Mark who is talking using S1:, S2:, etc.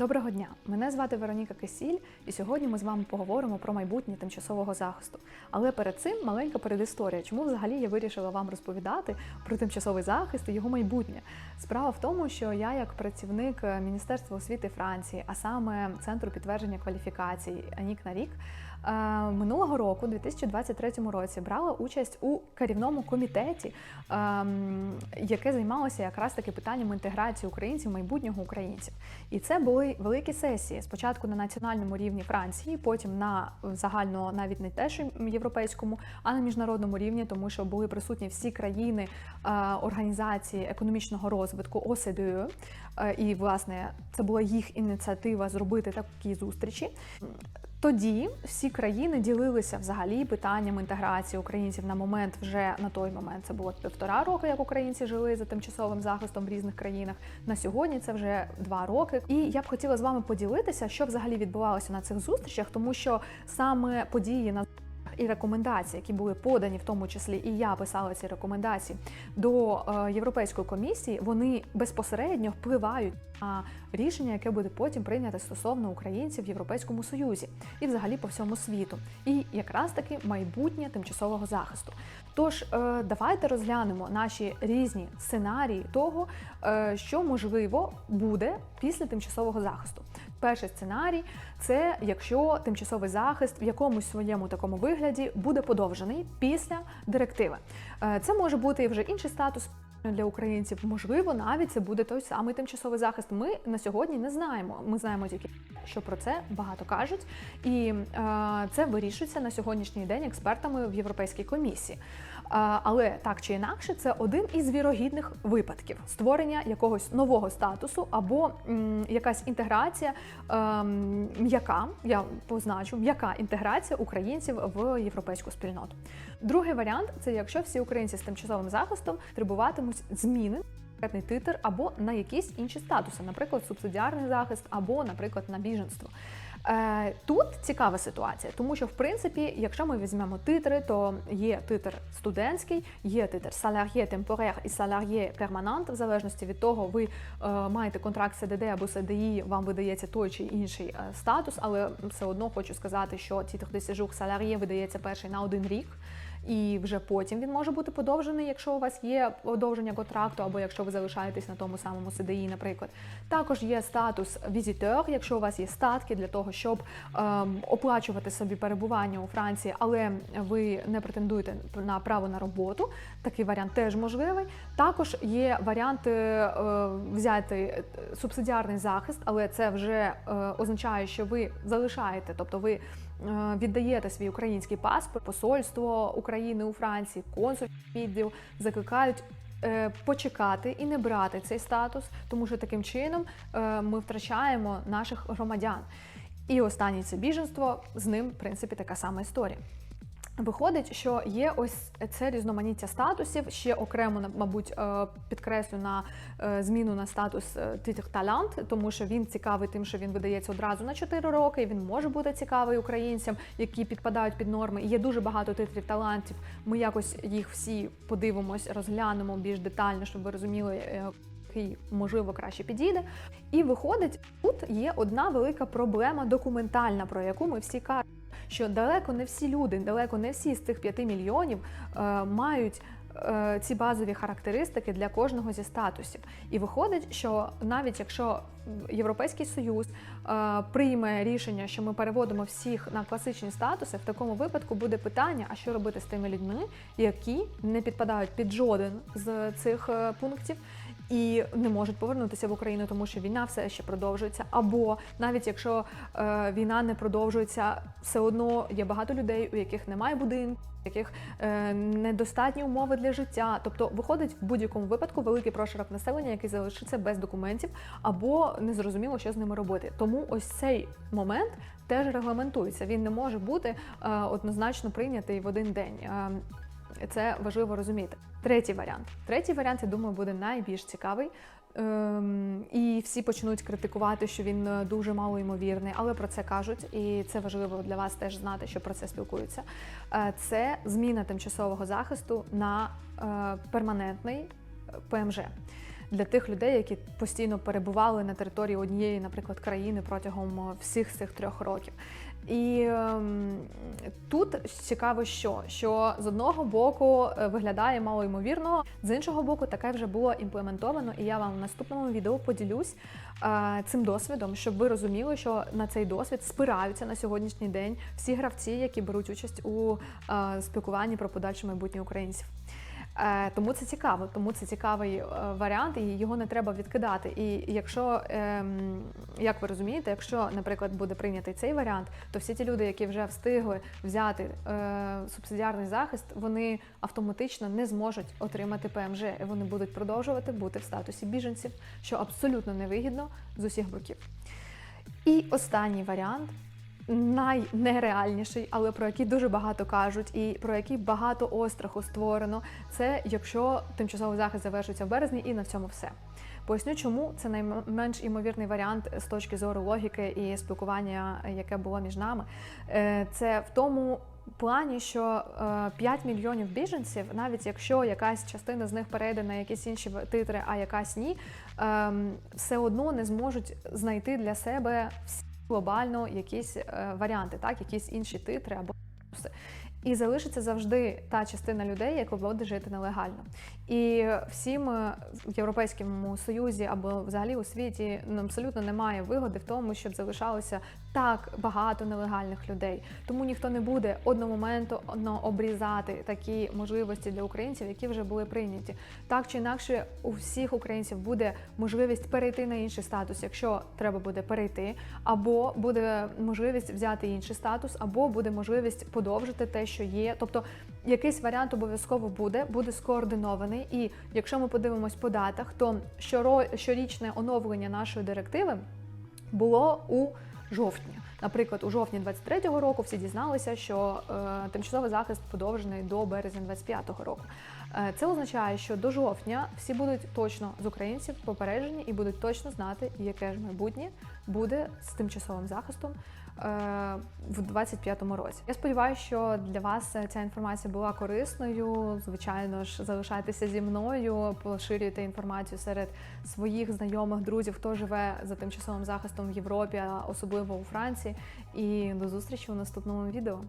S1: Доброго дня! Мене звати Вероніка Кисіль, і сьогодні ми з вами поговоримо про майбутнє тимчасового захисту. Але перед цим маленька передісторія, чому взагалі я вирішила вам розповідати про тимчасовий захист і його майбутнє. Справа в тому, що я, як працівник Міністерства освіти Франції, а саме центру підтвердження кваліфікацій Анік на рік, е, минулого року, 2023 році, брала участь у керівному комітеті, ем, яке займалося якраз таки питанням інтеграції українців, майбутнього українців. І це були великі сесії. Спочатку на національному рівні Франції, потім на загально навіть не те, що європейському, а на міжнародному рівні, тому що були присутні всі країни е, організації економічного розвитку ОСДЕ. Е, І власне це була їх ініціатива зробити такі зустрічі. Тоді всі країни ділилися взагалі питанням інтеграції українців на момент вже на той момент. Це було півтора року, як українці жили за тимчасовим захистом в різних країнах. На сьогодні це вже два роки. І я б хотіла з вами поділитися, що взагалі відбувалося на цих зустрічах, тому що саме події на і рекомендації, які були подані, в тому числі і я писала ці рекомендації до е, Європейської комісії, вони безпосередньо впливають на рішення, яке буде потім прийнято стосовно українців в Європейському Союзі і взагалі по всьому світу. І якраз таки майбутнє тимчасового захисту. Тож е, давайте розглянемо наші різні сценарії того, е, що можливо буде після тимчасового захисту. Перший сценарій це якщо тимчасовий захист в якомусь своєму такому вигляді буде подовжений після директиви. Е, Це може бути вже інший статус. Для українців можливо навіть це буде той самий тимчасовий захист. Ми на сьогодні не знаємо. Ми знаємо тільки, що про це багато кажуть, і е, це вирішується на сьогоднішній день експертами в Європейській комісії. Е, але так чи інакше, це один із вірогідних випадків створення якогось нового статусу або м, якась інтеграція е, м'яка. Я позначу м'яка інтеграція українців в європейську спільноту. Другий варіант це якщо всі українці з тимчасовим захистом требуватимуть зміни. Конкретний титр або на якісь інші статуси, наприклад, субсидіарний захист, або, наприклад, на біженство. Е, Тут цікава ситуація, тому що в принципі, якщо ми візьмемо титри, то є титр студентський, є титр салар'є темпорер і салар'є перманант, в залежності від того, ви е, маєте контракт СДД або СДІ, вам видається той чи інший е, статус, але все одно хочу сказати, що титр де сежур салар'є видається перший на один рік. І вже потім він може бути подовжений, якщо у вас є подовження контракту, або якщо ви залишаєтесь на тому самому СДІ, наприклад. Також є статус візитер, якщо у вас є статки для того, щоб ем, оплачувати собі перебування у Франції, але ви не претендуєте на право на роботу. Такий варіант теж можливий. Також є варіанти е, взяти субсидіарний захист, але це вже е, означає, що ви залишаєте, тобто ви е, віддаєте свій український паспорт, посольство України у Франції, консульський відділ закликають. е, Почекати і не брати цей статус, тому що таким чином е, ми втрачаємо наших громадян. І останнє це біженство, з ним, в принципі, така сама історія. Виходить, що є ось це різноманіття статусів. Ще окремо, мабуть, е, підкреслю на е, зміну на статус е, титр талант, тому що він цікавий тим, що він видається одразу на 4 роки. і Він може бути цікавий українцям, які підпадають під норми. Є дуже багато титрів талантів. Ми якось їх всі подивимось, розглянемо більш детально, щоб ви розуміли. Який можливо краще підійде, і виходить, тут є одна велика проблема документальна, про яку ми всі кажемо що далеко не всі люди, далеко не всі з цих 5 мільйонів е, мають. е, Ці базові характеристики для кожного зі статусів, і виходить, що навіть якщо Європейський Союз е, прийме рішення, що ми переводимо всіх на класичні статуси, в такому випадку буде питання: а що робити з тими людьми, які не підпадають під жоден з цих е, пунктів, і не можуть повернутися в Україну, тому що війна все ще продовжується. Або навіть якщо е, війна не продовжується, все одно є багато людей, у яких немає будинку, яких е, недостатні умови для життя. Тобто виходить в будь-якому випадку великий прошарок населення, який залишиться без документів, або незрозуміло, що з ними робити. Тому ось цей момент теж регламентується. Він не може бути е, однозначно прийнятий в один день. Е, це важливо розуміти. Третій варіант. Третій варіант, я думаю, буде найбільш цікавий. Ем, і всі почнуть критикувати, що він е, дуже мало ймовірний, але про це кажуть, і це важливо для вас теж знати, що про це спілкуються. Е, Це зміна тимчасового захисту на е, перманентний ПМЖ. Для тих людей, які постійно перебували на території однієї, наприклад, країни протягом е, всіх цих трьох років. І ем, тут цікаво, що, що з одного боку е, виглядає малоймовірно, з іншого боку, таке вже було імплементовано, і я вам в наступному відео поділюсь е, цим досвідом, щоб ви розуміли, що на цей досвід спираються на сьогоднішній день всі гравці, які беруть участь у спілкуванні про подальше майбутнє українців. Е, Тому це цікаво, тому це цікавий е, варіант, і його не треба відкидати. І якщо, ем, як ви розумієте, якщо, наприклад, буде прийнятий цей варіант, то всі ті люди, які вже встигли взяти е, субсидіарний захист, вони автоматично не зможуть отримати ПМЖ, і вони будуть продовжувати бути в статусі біженців, що абсолютно невигідно з усіх боків. І останній варіант найнереальніший, але про який дуже багато кажуть, і про який багато остраху створено. Це якщо тимчасовий захист завершиться в березні, і на цьому все. Поясню, чому це найменш імовірний варіант з точки зору логіки і спілкування, яке було між нами. Е, Це в тому плані, що е, 5 мільйонів біженців, навіть якщо якась частина з них перейде на якісь інші титри, а якась ні, ем, все одно не зможуть знайти для себе всі глобально якісь е, варіанти, так, якісь інші титри або. І залишиться завжди та частина людей, яка буде жити нелегально. І всім в Європейському Союзі або взагалі у світі ну, абсолютно немає вигоди в тому, щоб залишалося так багато нелегальних людей. Тому ніхто не буде одномоментно обрізати такі можливості для українців, які вже були прийняті. Так чи інакше, у всіх українців буде можливість перейти на інший статус, якщо треба буде перейти, або буде можливість взяти інший статус, або буде можливість подовжити те, що є. Тобто якийсь варіант обов'язково буде, буде скоординований. І якщо ми подивимось по датах, то щорічне оновлення нашої директиви було у жовтні. Наприклад, у жовтні 23-го року всі дізналися, що е, тимчасовий захист подовжений до березня 25-го року. Е, це означає, що до жовтня всі будуть точно з українців попереджені і будуть точно знати, яке ж майбутнє буде з тимчасовим захистом е, в 25-му році. Я сподіваюся, що для вас ця інформація була корисною. Звичайно ж, залишайтеся зі мною, поширюйте інформацію серед своїх знайомих, друзів, хто живе за тимчасовим захистом в Європі, а особливо у Франції. І до зустрічі у наступному відео.